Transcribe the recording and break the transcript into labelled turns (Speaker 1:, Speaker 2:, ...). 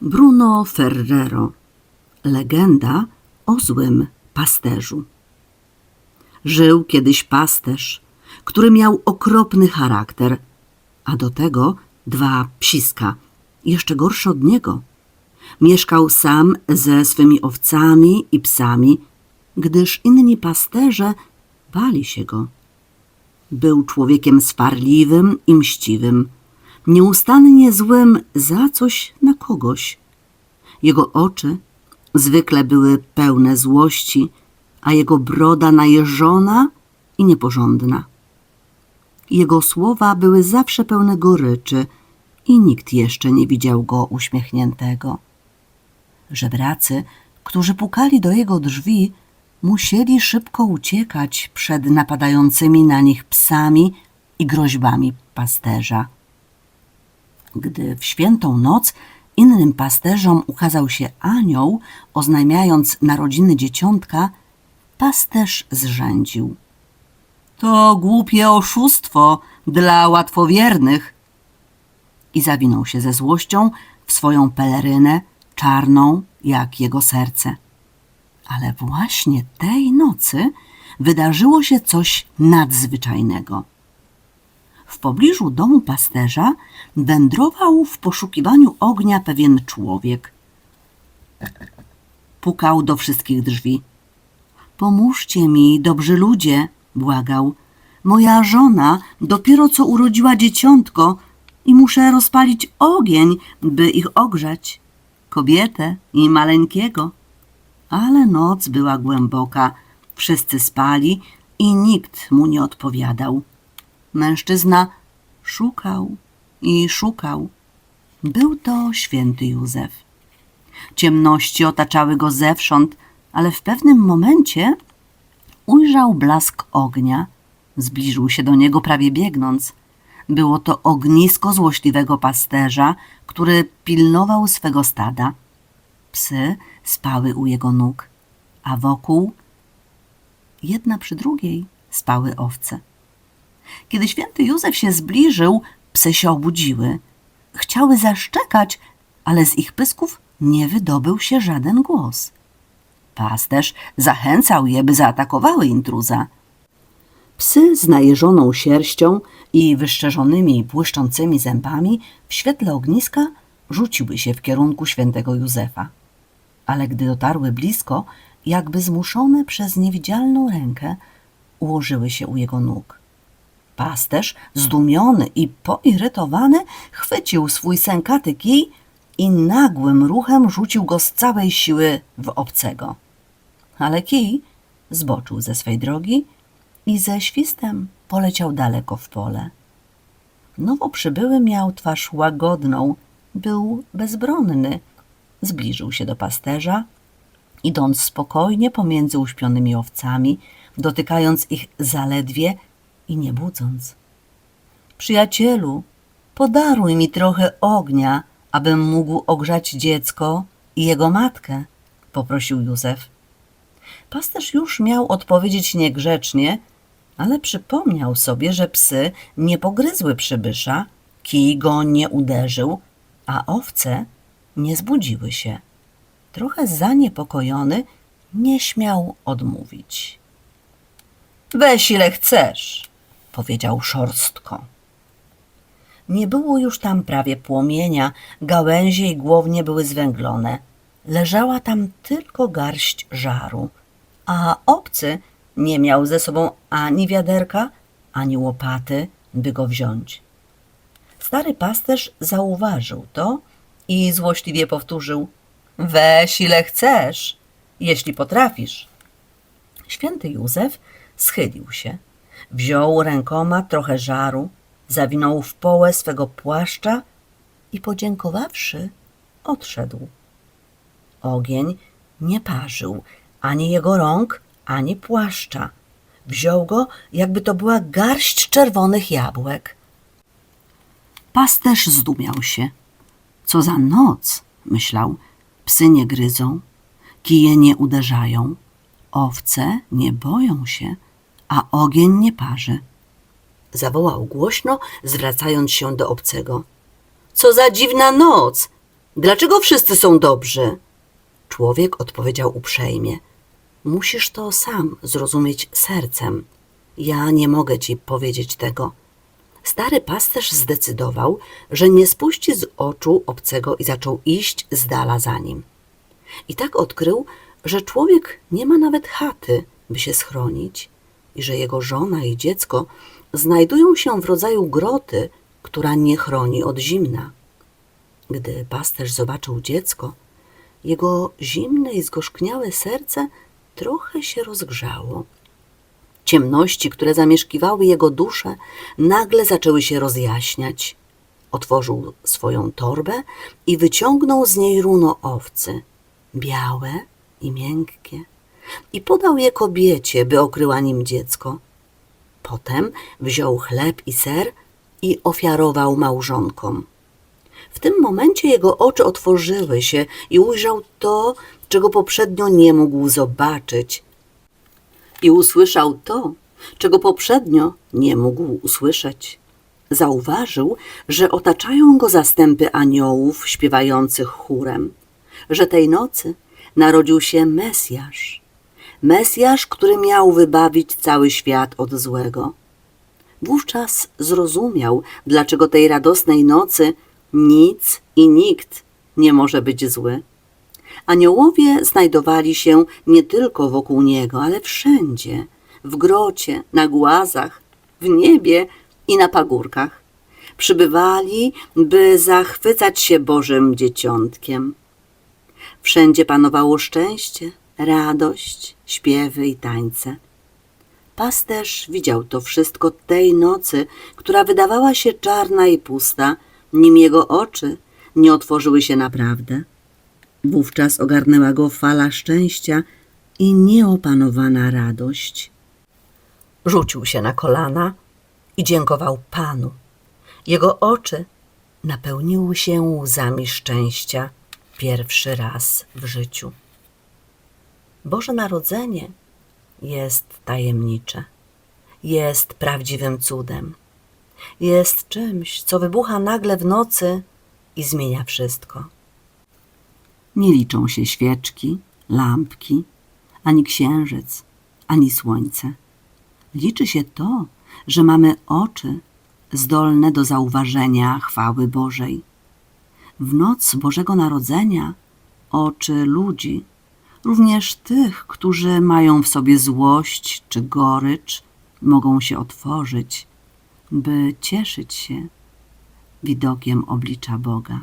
Speaker 1: Bruno Ferrero. Legenda o złym pasterzu. Żył kiedyś pasterz, który miał okropny charakter, a do tego dwa psiska, jeszcze gorsze od niego. Mieszkał sam ze swymi owcami i psami, gdyż inni pasterze bali się go. Był człowiekiem swarliwym i mściwym, nieustannie złym za coś na kogoś. Jego oczy zwykle były pełne złości, a jego broda najeżona i nieporządna. Jego słowa były zawsze pełne goryczy i nikt jeszcze nie widział go uśmiechniętego. Żebracy, którzy pukali do jego drzwi, musieli szybko uciekać przed napadającymi na nich psami i groźbami pasterza. Gdy w świętą noc innym pasterzom ukazał się anioł, oznajmiając narodziny dzieciątka, pasterz zrzędził. To głupie oszustwo dla łatwowiernych. I zawinął się ze złością w swoją pelerynę, czarną jak jego serce. Ale właśnie tej nocy wydarzyło się coś nadzwyczajnego. W pobliżu domu pasterza wędrował w poszukiwaniu ognia pewien człowiek. Pukał do wszystkich drzwi. Pomóżcie mi, dobrzy ludzie, błagał. Moja żona dopiero co urodziła dzieciątko i muszę rozpalić ogień, by ich ogrzać. Kobietę i maleńkiego. Ale noc była głęboka, wszyscy spali i nikt mu nie odpowiadał. Mężczyzna szukał i szukał. Był to święty Józef. Ciemności otaczały go zewsząd, ale w pewnym momencie ujrzał blask ognia. Zbliżył się do niego prawie biegnąc. Było to ognisko złośliwego pasterza, który pilnował swego stada. Psy spały u jego nóg, a wokół, jedna przy drugiej, spały owce. Kiedy święty Józef się zbliżył, psy się obudziły. Chciały zaszczekać, ale z ich pysków nie wydobył się żaden głos. Pasterz zachęcał je, by zaatakowały intruza. Psy z najeżoną sierścią i wyszczerzonymi błyszczącymi zębami w świetle ogniska rzuciły się w kierunku świętego Józefa. Ale gdy dotarły blisko, jakby zmuszone przez niewidzialną rękę, ułożyły się u jego nóg. Pasterz, zdumiony i poirytowany, chwycił swój sękaty kij i nagłym ruchem rzucił go z całej siły w obcego. Ale kij zboczył ze swej drogi i ze świstem poleciał daleko w pole. Nowo przybyły miał twarz łagodną, był bezbronny. Zbliżył się do pasterza, idąc spokojnie pomiędzy uśpionymi owcami, dotykając ich zaledwie i nie budząc. Przyjacielu, podaruj mi trochę ognia, abym mógł ogrzać dziecko i jego matkę, poprosił Józef. Pasterz już miał odpowiedzieć niegrzecznie, ale przypomniał sobie, że psy nie pogryzły przybysza, kij go nie uderzył, a owce nie zbudziły się. Trochę zaniepokojony, nie śmiał odmówić. Weź ile chcesz, powiedział szorstko. Nie było już tam prawie płomienia, gałęzie i głownie były zwęglone. Leżała tam tylko garść żaru, a obcy nie miał ze sobą ani wiaderka, ani łopaty, by go wziąć. Stary pasterz zauważył to i złośliwie powtórzył: Weź ile chcesz, jeśli potrafisz. Święty Józef schylił się, wziął rękoma trochę żaru, zawinął w połę swego płaszcza i podziękowawszy, odszedł. Ogień nie parzył ani jego rąk, ani płaszcza. Wziął go, jakby to była garść czerwonych jabłek. Pasterz zdumiał się. Co za noc, myślał. Psy nie gryzą, kije nie uderzają, owce nie boją się, a ogień nie parzy. Zawołał głośno, zwracając się do obcego. Co za dziwna noc! Dlaczego wszyscy są dobrzy? Człowiek odpowiedział uprzejmie. Musisz to sam zrozumieć sercem. Ja nie mogę ci powiedzieć tego. Stary pasterz zdecydował, że nie spuści z oczu obcego i zaczął iść z dala za nim. I tak odkrył, że człowiek nie ma nawet chaty, by się schronić, i że jego żona i dziecko znajdują się w rodzaju groty, która nie chroni od zimna. Gdy pasterz zobaczył dziecko, jego zimne i zgorzkniałe serce trochę się rozgrzało. Ciemności, które zamieszkiwały jego duszę, nagle zaczęły się rozjaśniać. Otworzył swoją torbę i wyciągnął z niej runo owcy, białe i miękkie, i podał je kobiecie, by okryła nim dziecko. Potem wziął chleb i ser i ofiarował małżonkom. W tym momencie jego oczy otworzyły się i ujrzał to, czego poprzednio nie mógł zobaczyć. I usłyszał to, czego poprzednio nie mógł usłyszeć. Zauważył, że otaczają go zastępy aniołów śpiewających chórem, że tej nocy narodził się Mesjasz. Mesjasz, który miał wybawić cały świat od złego. Wówczas zrozumiał, dlaczego tej radosnej nocy nic i nikt nie może być zły. Aniołowie znajdowali się nie tylko wokół niego, ale wszędzie w grocie, na głazach, w niebie i na pagórkach. Przybywali, by zachwycać się Bożym dzieciątkiem. Wszędzie panowało szczęście, radość, śpiewy i tańce. Pasterz widział to wszystko tej nocy, która wydawała się czarna i pusta, nim jego oczy nie otworzyły się naprawdę. Wówczas ogarnęła go fala szczęścia i nieopanowana radość. Rzucił się na kolana i dziękował Panu. Jego oczy napełniły się łzami szczęścia pierwszy raz w życiu. Boże Narodzenie jest tajemnicze, jest prawdziwym cudem, jest czymś, co wybucha nagle w nocy i zmienia wszystko. Nie liczą się świeczki, lampki, ani księżyc, ani słońce. Liczy się to, że mamy oczy zdolne do zauważenia chwały Bożej. W noc Bożego Narodzenia oczy ludzi, również tych, którzy mają w sobie złość czy gorycz, mogą się otworzyć, by cieszyć się widokiem oblicza Boga.